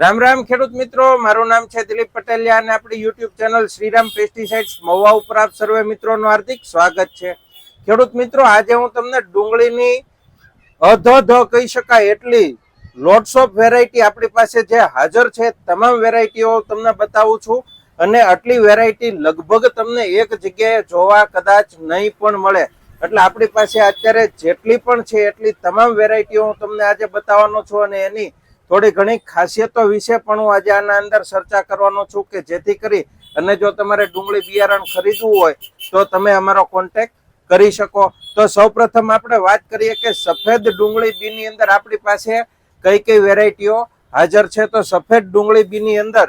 રામ રામ ખેડૂત મિત્રો, મારું નામ છે દિલીપ પટેલિયા અને આપણી YouTube channel Shriram pesticides Mahuva ઉપર આપ સર્વે મિત્રોનું હાર્દિક સ્વાગત છે. ખેડૂત મિત્રો, આજે હું તમને ડુંગળીની અધધ કહી શકાય એટલી લોટ્સ ઓફ વેરાયટી આપણી પાસે જે હાજર છે, તમામ વેરાયટીઓ તમને બતાવું છું અને આટલી વેરાયટી લગભગ તમને એક જગ્યાએ જોવા કદાચ નહીં પણ મળે. એટલે આપણી પાસે અત્યારે જેટલી પણ છે, એટલી તમામ વેરાયટીઓ હું તમને આજે બતાવવાનો છું અને એની થોડી ઘણી ખાસિયતો વિશે પણ હું આજે આના અંદર ચર્ચા કરવાનો છું કે જેથી કરી અને જો તમારે ડુંગળી બિયારણ ખરીદવું હોય તો તમે અમારો કોન્ટેક કરી શકો. તો સૌપ્રથમ આપણે વાત કરીએ કે સફેદ ડુંગળી બીની અંદર આપણી પાસે કઈ કઈ વેરાયટીઓ હાજર છે? તો સફેદ ડુંગળી બીની અંદર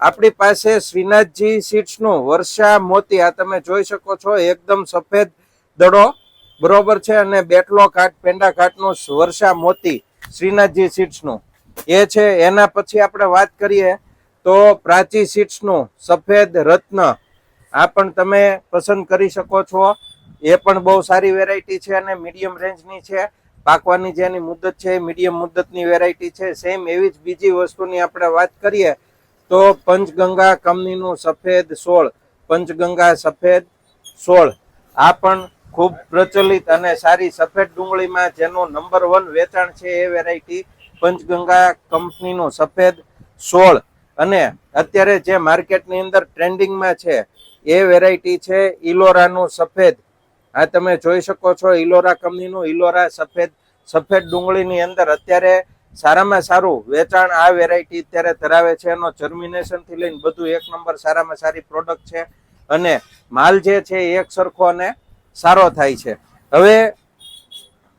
આપણી પાસે શ્રીનાથજી સીડ્સનું વર્ષા મોતી, આ તમે જોઈ શકો છો, એકદમ સફેદ દડો બરોબર છે અને બેટલો ઘાટ, પેંડા ઘાટનું વર્ષા મોતી શ્રીનાથજી સીડ્સનું. એ છે, એના પછી આપણે વાત કરીએ તો પ્રાચી સીટ્સનું સફેદ રત્ન. આ પણ તમે પસંદ કરી શકો છો. એ પણ બહુ સારી વેરાયટી છે અને મીડિયમ રેન્જની છે. પાકવાની જેની મુદત છે, એ મીડિયમ મુદતની વેરાયટી છે. સેમ એવી જ બીજી વસ્તુની આપણે વાત કરીએ તો પંચગંગા કંપનીનું સફેદ સોળ. પંચગંગા સફેદ સોળ. આ પણ ખૂબ પ્રચલિત અને સારી સફેદ ડુંગળીમાં જેનું નંબર વન વેચાણ છે એ વેરાયટી પંચગંગા કંપનીનું સફેદ સોળ. અને અત્યારે જે માર્કેટની અંદર ટ્રેન્ડિંગમાં છે, એ વેરાયટી છે ઇલોરાનું સફેદ. આ તમે જોઈ શકો છો, ઇલોરા કંપનીનું ઇલોરા સફેદ સફેદ ડુંગળીની અંદર અત્યારે સારામાં સારું વેચાણ આ વેરાયટી અત્યારે ધરાવે છે. એનો જર્મિનેશનથી લઈને બધું એક નંબર સારામાં સારી પ્રોડક્ટ છે. અને માલ જે છે એક સરખો અને સારો થાય છે. હવે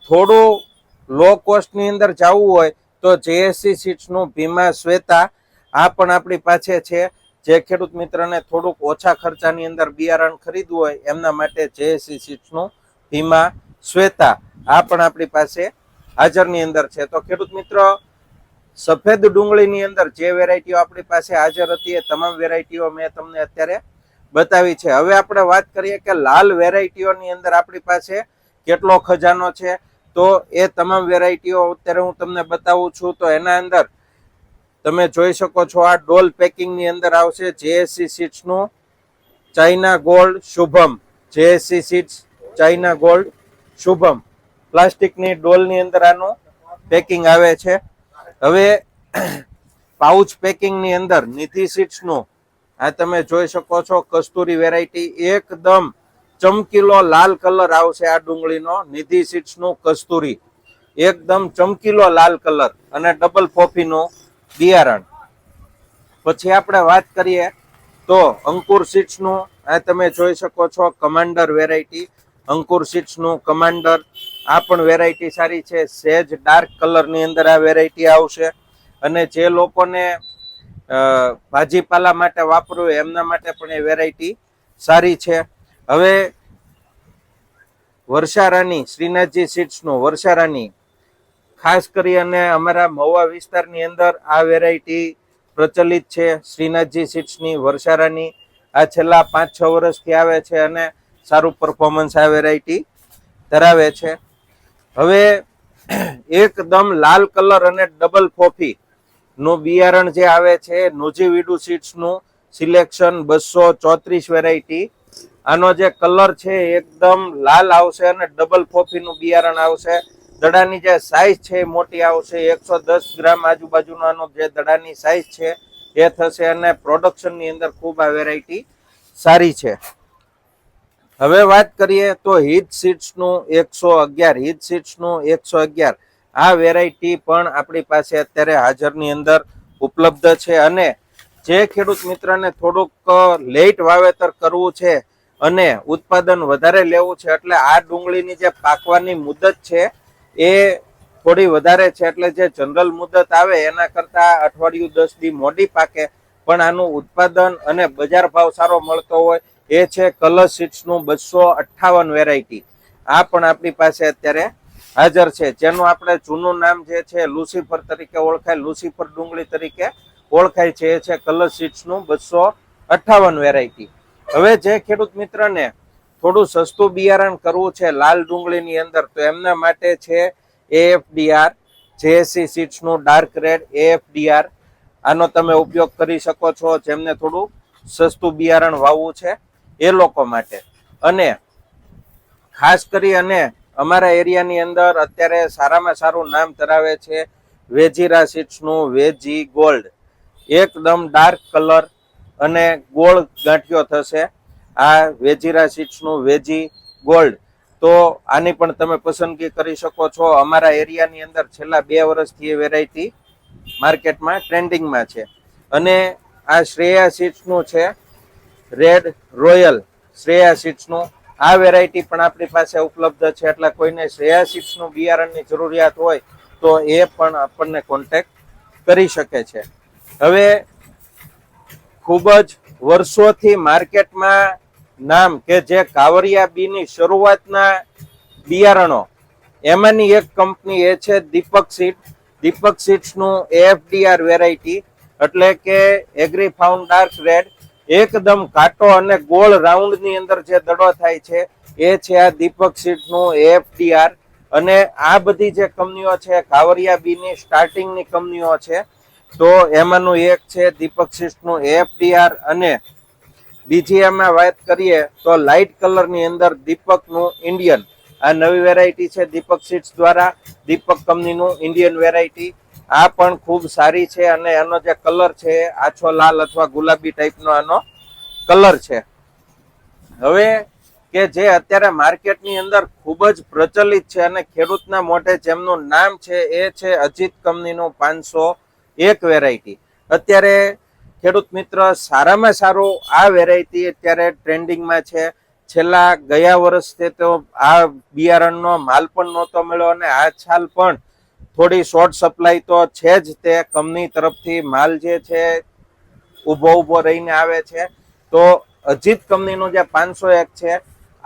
થોડું લો કોસ્ટની અંદર જવું હોય તો જેએસસી સીટ્સનું ભીમા શ્વેતા, આ પણ આપણી પાસે છે. જે ખેડૂત મિત્રને થોડુંક ઓછા ખર્ચાની અંદર બિયારણ ખરીદવું હોય, એમના માટે જેએસસી સીટ્સનું ભીમા શ્વેતા, આ પણ આપણી પાસે હાજરની અંદર છે. તો ખેડૂત મિત્રો, સફેદ ડુંગળીની અંદર જે વેરાયટીઓ આપણી પાસે હાજર હતી, એ તમામ વેરાયટીઓ મેં તમને અત્યારે બતાવી છે. હવે આપણે વાત કરીએ કે લાલ વેરાયટીઓની અંદર આપણી પાસે કેટલો ખજાનો છે તો એ તમામ વેરાયટીઓ અત્યારે હું તમને બતાવું છું. તો એના અંદર તમે જોઈ શકો છો આ ડોલ પેકિંગની અંદર આવશે JSC સીટ્સનું China gold Shubham. JSC seeds China gold Shubham. પ્લાસ્ટિકની ડોલની અંદર આનું પેકિંગ આવે છે. હવે પાઉચ પેકિંગની અંદર નિધિ સીટ્સનું આ તમે જોઈ શકો છો કસ્તુરી વેરાયટી એકદમ ચમકીલો લાલ કલર આવશે આ ડુંગળીનો. નિધિ સીડ્સનું કસ્તુરી. એકદમ ચમકીલો લાલ કલર અને ડબલ કોફીનું બિયારણ. પછી આપણે વાત કરીએ તો અંકુર સીડ્સનું. આ તમે જોઈ શકો છો કમાન્ડર વેરાયટી. અંકુર સીડ્સનું કમાન્ડર. આ પણ વેરાયટી સારી છે. સેજ ડાર્ક કલરની અંદર આ વેરાયટી આવશે. અને જે લોકોને ભાજીપાલા માટે વાપરવું એમના માટે પણ એ વેરાયટી સારી છે. હવે વર્ષારાની શ્રીનાથજી સીટ્સનું વર્ષારાની ખાસ કરી અને અમારા મહુવા વિસ્તારની અંદર આ વેરાયટી પ્રચલિત છે શ્રીનાથજી સીટ્સની વર્ષારાની આ છેલ્લા પાંચ છ વર્ષથી આવે છે અને સારું પરફોર્મન્સ આ વેરાયટી ધરાવે છે. હવે એકદમ લાલ કલર અને ડબલ કોફી નું બિયારણ જે આવે છે નુજીવીડુ સીડ્સનું સિલેક્શન બસો ચોત્રીસ વેરાયટી આનો જે કલર છે એકદમ લાલ આવશે અને ડબલ કોફીનું બિયારણ આવશે. દડાની જે સાઈઝ છે એ મોટી આવશે. એકસો દસ ગ્રામ આજુબાજુનો આનો જે દડાની સાઈઝ છે એ થશે અને પ્રોડક્શનની અંદર ખૂબ આ વેરાયટી સારી છે. હવે વાત કરીએ તો હિટ સીટ્સનું એકસો અગિયાર. હિટ સીટ્સનું એકસો અગિયાર. આ વેરાયટી પણ આપણી પાસે અત્યારે હાજરની અંદર ઉપલબ્ધ છે અને જે ખેડૂત મિત્રને થોડુંક લેટ વાવેતર કરવું છે અને ઉત્પાદન વધારે લેવું છે એટલે આ ડુંગળીની જે પાકવાની મુદત છે, એ થોડી વધારે છે એટલે જે જનરલ મુદત આવે એના કરતા અઠવાડિયું દસ દી મોડી પાકે. પણ આનું ઉત્પાદન અને બજાર ભાવ સારો મળતો હોય એ છે કલર સીટ્સનું બસો અઠ્ઠાવન વેરાયટી આ પણ આપણી પાસે અત્યારે હાજર છે. જેનું આપણે જૂનું નામ જે છે લુસીફર તરીકે ઓળખાય, લુસીફર ડુંગળી તરીકે ઓળખાય છે. એ છે કલર સીટ્સનું બસો અઠ્ઠાવન વેરાયટી હવે જે ખેડૂત મિત્રને થોડું સસ્તું બિયારણ કરવું છે લાલ ડુંગળીની અંદર, તો એમના માટે છે એએફડીઆર જેએસસી સીટ્સનું ડાર્ક રેડ એએફડીઆર આનો તમે ઉપયોગ કરી શકો છો, જેમને થોડું સસ્તું બિયારણ વાવવું છે એ લોકો માટે. અને ખાસ કરી અને અમારા એરિયાની અંદર અત્યારે સારામાં સારું નામ ધરાવે છે વેજીરા સીડ્સનું વેજી ગોલ્ડ એકદમ ડાર્ક કલર અને ગોળ ગાંઠિયો થશે. આ વેજીરા સીડ્સનું વેજી ગોલ્ડ. તો આની પણ તમે પસંદગી કરી શકો છો. અમારા એરિયાની અંદર છેલ્લા બે વર્ષથી એ વેરાયટી માર્કેટમાં ટ્રેન્ડિંગમાં છે. અને આ શ્રેયા સીડ્સનું છે, રેડ રોયલ શ્રેયા સીડ્સનું. આ વેરાયટી પણ આપણી પાસે ઉપલબ્ધ છે. એટલે કોઈને શ્રેયા સીડ્સનું બિયારણની જરૂરિયાત હોય તો એ પણ આપણને કોન્ટેક્ટ કરી શકે છે. હવે ખૂબ જ વર્ષોથી માર્કેટમાં નામ કે જે કાવરિયા બીની શરૂઆતના બિયારણો, એમાંની એક કંપની એ છે દીપક સીટ દીપક સીડ્સનું એફડીઆર વેરાયટી એટલે કે એગ્રી ફાઉન્ડ ડાર્ક રેડ એકદમ કાટો અને ગોળ રાઉન્ડની અંદર જે દડો થાય છે, એ છે આ દીપક સીડનું એફડીઆર અને આ બધી જે કંપનીઓ છે કાવરિયા બીની સ્ટાર્ટિંગની કંપનીઓ છે તો એમાંનું એક છે દીપક શિષ્ટનું એફડીઆર અને બીજી એમાં વાત કરીએ તો લાઇટ કલરની અંદર દીપકનું ઇન્ડિયન આ નવી વેરાયટી છે દીપક સીટ્સ દ્વારા, દીપક કંપનીનું ઇન્ડિયન વેરાયટી. આ પણ ખૂબ સારી છે અને એનો જે કલર છે, આછો લાલ અથવા ગુલાબી ટાઈપનો આનો કલર છે. હવે કે જે અત્યારે માર્કેટની અંદર ખૂબ જ પ્રચલિત છે અને ખેડૂતના મોઢે જેમનું નામ છે એ છે અજીત કંપનીનું પાંચસો એક વેરાયટી અત્યારે ખેડૂત મિત્ર સારામાં સારું આ વેરાયટી અત્યારે ટ્રેન્ડિંગમાં છે. છેલ્લા ગયા વર્ષથી તો આ બિયારણનો માલ પણ નહોતો મળ્યો અને આ છાલ પણ થોડી શોર્ટ સપ્લાય તો છે જ તે કંપની તરફથી માલ જે છે ઊભો ઊભો રહીને આવે છે. તો અજીત કંપનીનું જે પાંચસો એક છે,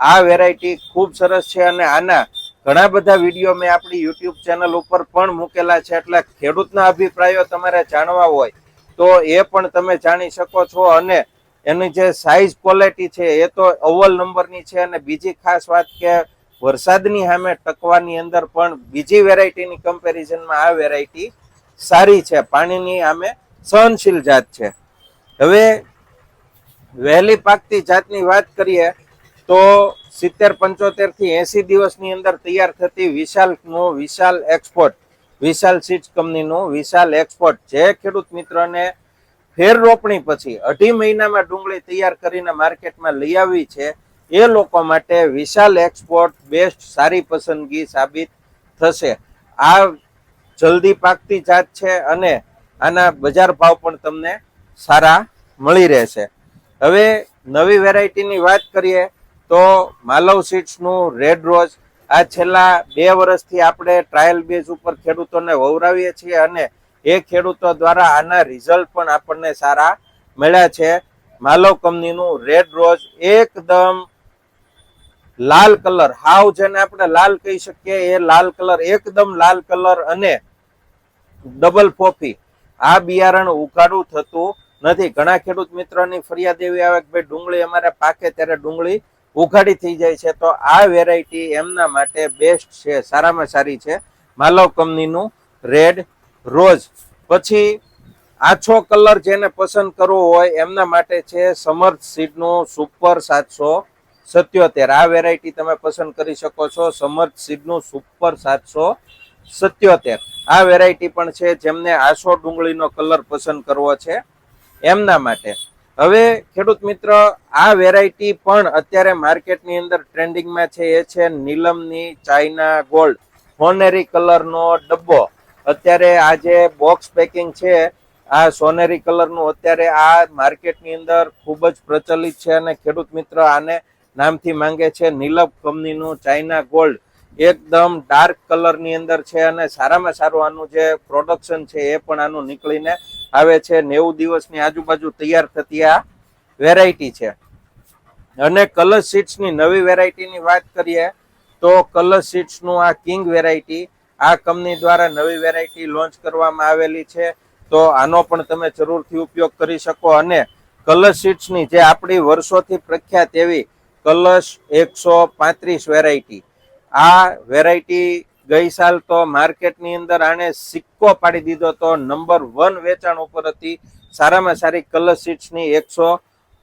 આ વેરાયટી ખૂબ સરસ છે અને આના ઘણા બધા વીડિયો મેં આપણી યુટ્યુબ ચેનલ ઉપર પણ મૂકેલા છે, એટલે ખેડૂતના અભિપ્રાયો તમારે જાણવા હોય તો એ પણ તમે જાણી શકો છો અને એની જે સાઇઝ ક્વોલિટી છે, એ તો અવ્વલ નંબરની છે અને બીજી ખાસ વાત કે વરસાદની સામે ટકવાની અંદર પણ બીજી વેરાયટીની કમ્પેરિઝનમાં આ વેરાયટી સારી છે, પાણીની સામે સહનશીલ જાત છે. હવે વહેલી પાકતી જાતની વાત કરીએ તો સિત્તેર, પંચોતેરથી એસી દિવસની અંદર તૈયાર થતી વિશાલનું વિશાલ એક્સપોર્ટ વિશાલ સીડ્સ કંપનીનું વિશાલ એક્સપોર્ટ જે ખેડૂત મિત્રને ફેર રોપણી પછી અઢી મહિનામાં ડુંગળી તૈયાર કરીને માર્કેટમાં લઈ આવી છે, એ લોકો માટે વિશાલ એક્સપોર્ટ બેસ્ટ સારી પસંદગી સાબિત થશે. આ જલ્દી પાકતી જાત છે અને આના બજાર ભાવ પણ તમને સારા મળી રહેશે. હવે નવી વેરાયટીની વાત કરીએ તો માલવ સીડ્સનું રેડ રોઝ આ છેલ્લા બે વર્ષથી આપણે ટ્રાયલ બેઝ ઉપર ખેડૂતોને વવરાવીએ છીએ અને એ ખેડૂતો દ્વારા આના રિઝલ્ટ પણ આપણને સારા મળ્યા છે. માલવ કંપનીનું રેડ રોઝ એકદમ લાલ કલર, હાવ જેને આપણે લાલ કહી શકીએ, એ લાલ કલર એકદમ લાલ કલર અને ડબલ ફોફી. આ બિયારણ ઉઘાડું થતું નથી. ઘણા ખેડૂત મિત્રોની ફરિયાદ એવી આવે કે, ભાઈ ડુંગળી અમારે પાકે ત્યારે ડુંગળી ઉઘાડી થઈ જાય છે, તો આ વેરાયટી એમના માટે બેસ્ટ છે, સારામાં સારી છે. માલવ કંપનીનું રેડ રોઝ પછી આછો કલર જેને પસંદ કરવો હોય, એમના માટે છે સમર્થ સીડનું સુપર સાતસો સત્યોતેર. આ વેરાયટી તમે પસંદ કરી શકો છો સમર્થ સીડનું સુપર સાતસો સત્યોતેર. આ વેરાયટી પણ છે, જેમને આછો ડુંગળીનો કલર પસંદ કરવો છે, એમના માટે. હવે ખેડૂત મિત્ર, આ વેરાયટી પણ અત્યારે માર્કેટની અંદર ટ્રેન્ડિંગમાં છે. એ છે નીલમની ચાઇના ગોલ્ડ સોનેરી કલરનો ડબ્બો. અત્યારે આ જે બોક્સ પેકિંગ છે, આ સોનેરી કલરનું અત્યારે આ માર્કેટની અંદર ખૂબ જ પ્રચલિત છે અને ખેડૂત મિત્ર આને નામથી માંગે છે નીલમ કંપનીનું ચાઇના ગોલ્ડ એકદમ ડાર્ક કલરની અંદર છે અને સારામાં સારું આનું જે પ્રોડક્શન છે એ પણ આનું નીકળીને આવે છે. નેવું દિવસની આજુબાજુ તૈયાર થતી આ વેરાયટી છે. અને કલર સીટ્સની નવી વેરાયટીની વાત કરીએ તો કલર સીટ્સનું આ કિંગ વેરાયટી આ કંપની દ્વારા નવી વેરાયટી લોન્ચ કરવામાં આવેલી છે. તો આનો પણ તમે જરૂરથી ઉપયોગ કરી શકો અને કલર સીટ્સની જે આપણી વર્ષોથી પ્રખ્યાત એવી કલશ એકસો પાંત્રીસ વેરાયટી આ વેરાયટી ગઈ સાલ તો માર્કેટની અંદર આણે સિક્કો પાડી દીધો તો નંબર વન વેચાણ ઉપર હતી. સારામાં સારી કલર સીટ્સની એકસો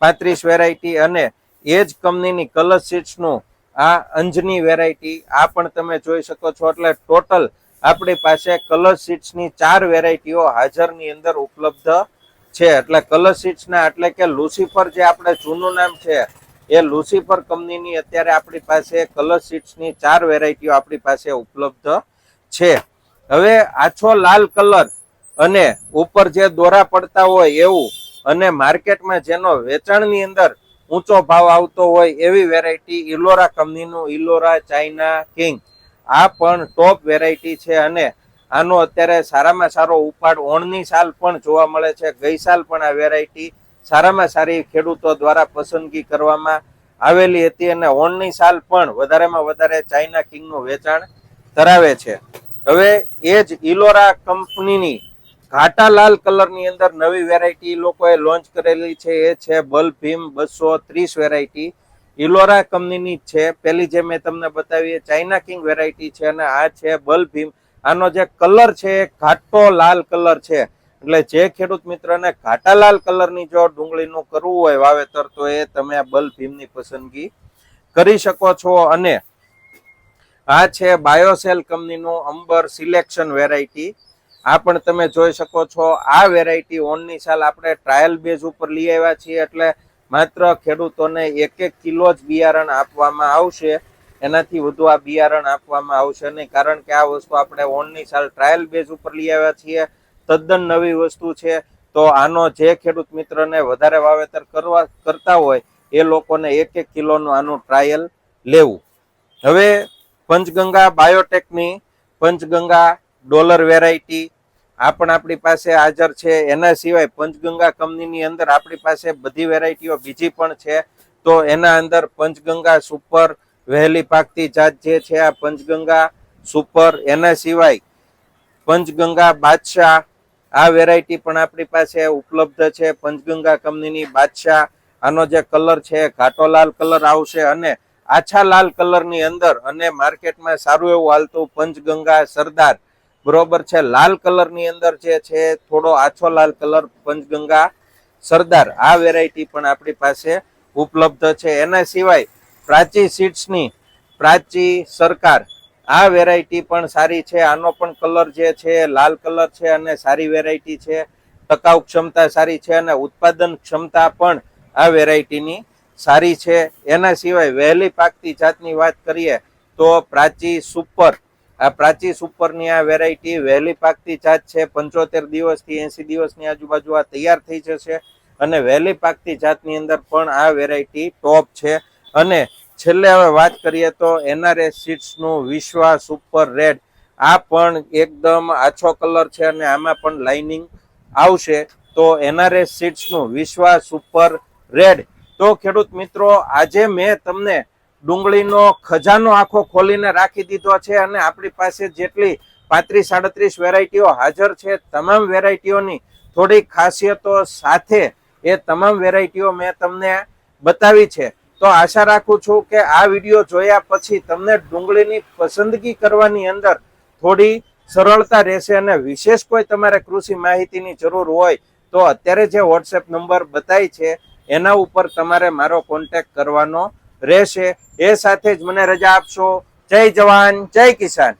પાંત્રીસ વેરાયટી અને એ જ કંપનીની કલર સીટ્સનું આ અંજની વેરાયટી આ પણ તમે જોઈ શકો છો. એટલે ટોટલ આપણી પાસે કલર સીટ્સની ચાર વેરાયટીઓ હાજરની અંદર ઉપલબ્ધ છે. એટલે કલર સીટ્સના એટલે કે લુસીફર જે આપણે જૂનું નામ છે એ લુસીફર કંપનીની અત્યારે આપણી પાસે કલર શીટ્સની ચાર વેરાયટીઓ આપણી પાસે ઉપલબ્ધ છે. હવે આછો લાલ કલર અને ઉપર જે દોરા પડતા હોય એવું અને માર્કેટમાં જેનો વેચાણની અંદર ઊંચો ભાવ આવતો હોય એવી વેરાયટી ઇલોરા કંપનીનું, ઇલોરા ચાઇના કિંગ. આ પણ ટોપ વેરાયટી છે અને આનો અત્યારે સારામાં સારો ઉપાડ ઓણની સાલ પણ જોવા મળે છે. ગઈ સાલ પણ આ વેરાયટી સારામાં સારી ખેડૂતો દ્વારા પસંદગી કરવામાં આવેલી હતી અને ઓણની સાલ પણ વધારેમાં વધારે ચાઇના કિંગનું વેચાણ ધરાવે છે. હવે એ જ ઇલોરા કંપનીની ઘાટા લાલ કલરની અંદર નવી વેરાયટી લોકોએ લોન્ચ કરેલી છે. એ છે બલ ભીમ બસો ત્રીસ વેરાયટી. ઇલોરા કંપનીની છે. પેલી જે મેં તમને બતાવી ચાઇના કિંગ વેરાયટી છે અને આ છે બલ ભીમ. આનો જે કલર છે એ ઘાટો લાલ કલર છે. એટલે જે ખેડૂત મિત્રને ઘાટા લાલ કલરની જો ડુંગળીનું કરવું હોય વાવેતર, તો એ તમે બલ ભીમની પસંદગી કરી શકો છો. અને આ છે બાયોસેલ કંપનીનું અંબર સિલેક્શન વેરાયટી આ પણ તમે જોઈ શકો છો. આ વેરાયટી ઓનની સાલ આપણે ટ્રાયલ બેઝ ઉપર લઈ આવ્યા છીએ. એટલે માત્ર ખેડૂતોને એક એક કિલો જ બિયારણ આપવામાં આવશે. એનાથી વધુ આ બિયારણ આપવામાં આવશે નહીં. કારણ કે આ વસ્તુ આપણે ઓનની સાલ ટ્રાયલ બેઝ ઉપર લઈ આવ્યા છીએ. તદ્દન નવી વસ્તુ છે. તો આનો જે ખેડૂત મિત્રને વધારે વાવેતર કરવા, કરતા હોય, એ લોકોને એક એક કિલોનું આનું ટ્રાયલ લેવું. હવે પંચગંગા બાયોટેકની, પંચગંગા ડોલર વેરાયટી આ પણ આપણી પાસે હાજર છે. એના સિવાય પંચગંગા કંપનીની અંદર આપણી પાસે બધી વેરાયટીઓ બીજી પણ છે. તો એના અંદર પંચગંગા સુપર વહેલી પાકતી જાત જે છે આ પંચગંગા સુપર, એના સિવાય પંચગંગા બાદશાહ આ વેરાયટી પણ આપણી પાસે ઉપલબ્ધ છે. પંચગંગા કંપનીની બાદશાહ. આનો જે કલર છે, ઘાટો લાલ કલર આવશે અને આછા લાલ કલરની અંદર અને માર્કેટમાં સારું એવું હાલતું પંચગંગા સરદાર. બરોબર છે, લાલ કલરની અંદર જે છે, થોડો આછો લાલ કલર પંચગંગા સરદાર. આ વેરાયટી પણ આપણી પાસે ઉપલબ્ધ છે. એના સિવાય પ્રાચી સીડ્સની પ્રાચી સરકાર આ વેરાયટી પણ સારી છે, આનો પણ કલર જે છે, લાલ કલર છે અને સારી વેરાયટી છે. ટકાઉ ક્ષમતા સારી છે અને ઉત્પાદન ક્ષમતા પણ આ વેરાયટીની સારી છે. એના સિવાય વહેલી પાકતી જાતની વાત કરીએ તો પ્રાચી સુપર, આ પ્રાચી સુપરની આ વેરાયટી વહેલી પાકતી જાત છે, પંચોતેર દિવસથી એસી દિવસની આજુબાજુ આ તૈયાર થઈ જશે. અને વહેલી પાકતી જાતની અંદર પણ આ વેરાયટી ટોપ છે. અને છેલ્લે હવે વાત કરીએ તો એનઆરએસ સીટ્સનું વિશ્વા સુપર રેડ આ પણ એકદમ આછો કલર છે અને આમાં પણ લાઇનિંગ આવશે. તો એનઆરએસ સીટ્સનું વિશ્વા સુપર રેડ તો ખેડૂત મિત્રો, આજે મેં તમને ડુંગળીનો ખજાનો આખો ખોલીને રાખી દીધો છે અને આપણી પાસે જેટલી પાંત્રીસ સાડત્રીસ વેરાયટીઓ હાજર છે, તમામ વેરાયટીઓની થોડી ખાસિયતો સાથે એ તમામ વેરાયટીઓ મેં તમને બતાવી છે. તો આશા રાખું છું કે આ વીડિયો જોયા પછી તમને ડુંગળીની પસંદગી કરવાની અંદર થોડી સરળતા રહેશે અને વિશેષ કોઈ તમારે કૃષિ માહિતીની જરૂર હોય તો અત્યારે જે વોટ્સએપ નંબર બતાય છે, એના ઉપર તમારે મારો કોન્ટેક કરવાનો રહેશે. એ સાથે જ મને રજા આપશો. જય જવાન, જય કિસાન.